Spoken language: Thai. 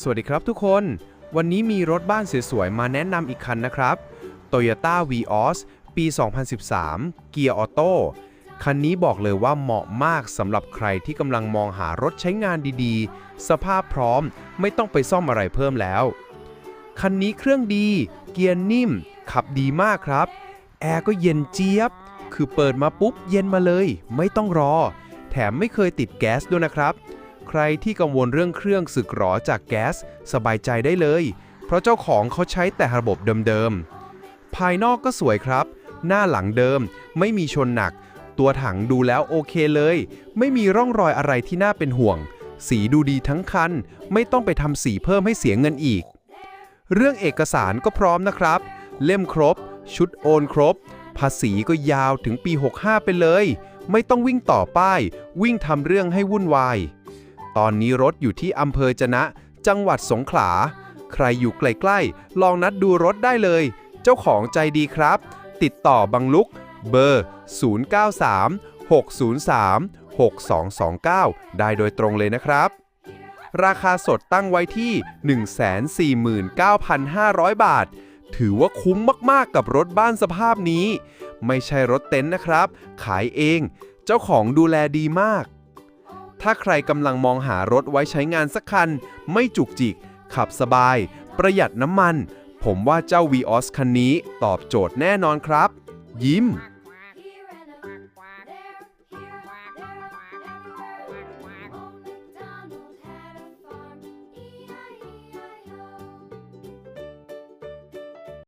สวัสดีครับทุกคน วันนี้มีรถบ้านสวยๆ มาแนะนำอีกคันนะครับ Toyota Vios ปี 2013 เกียร์ออโต้คันนี้บอกเลยว่าเหมาะมากสำหรับใครที่กำลังมองหารถใช้งานดีๆ สภาพพร้อมไม่ต้องไปซ่อมอะไรเพิ่มแล้ว คันนี้เครื่องดี เกียร์นิ่ม ขับดีมากครับ แอร์ก็เย็นเจี๊ยบ คือเปิดมาปุ๊บเย็นมาเลย ไม่ต้องรอ แถมไม่เคยติดแก๊สด้วยนะครับ ใครที่กังวลเรื่องเครื่องสึกหรอจากแก๊สสบายใจได้เลย เพราะเจ้าของเขาใช้แต่ระบบเดิมๆ ภายนอกก็สวยครับ หน้าหลังเดิม ไม่มีชนหนัก ตัวถังดูแล้วโอเคเลย ไม่มีร่องรอยอะไรที่น่าเป็นห่วง สีดูดีทั้งคัน ไม่ต้องไปทำสีเพิ่มให้เสียเงินอีก เรื่องเอกสารก็พร้อมนะครับ เล่มครบ ชุดโอนครบ ภาษีก็ยาวถึงปี 65 ไปเลย ไม่ต้องวิ่งต่อป้าย วิ่งทำเรื่องให้วุ่นวาย ตอนนี้รถอยู่ที่อำเภอจะนะ จังหวัดสงขลา ใครอยู่ใกล้ๆ ลองนัดดูรถได้เลย เจ้าของใจดีครับ ติดต่อบังลุก เบอร์ 093 603 6229 ได้โดยตรงเลยนะครับ ราคาสดตั้งไว้ที่ 149,500 บาท ถือว่าคุ้มมากๆกับรถบ้านสภาพนี้ ไม่ใช่รถเต็นท์นะครับ ขายเอง เจ้าของดูแลดีมาก ถ้าใครกำลังมองหารถไว้ใช้งานสักคัน ไม่จุกจิก ขับสบาย ประหยัดน้ำมัน ผมว่าเจ้า Vios คันนี้ตอบโจทย์แน่นอนครับ ยิ้ม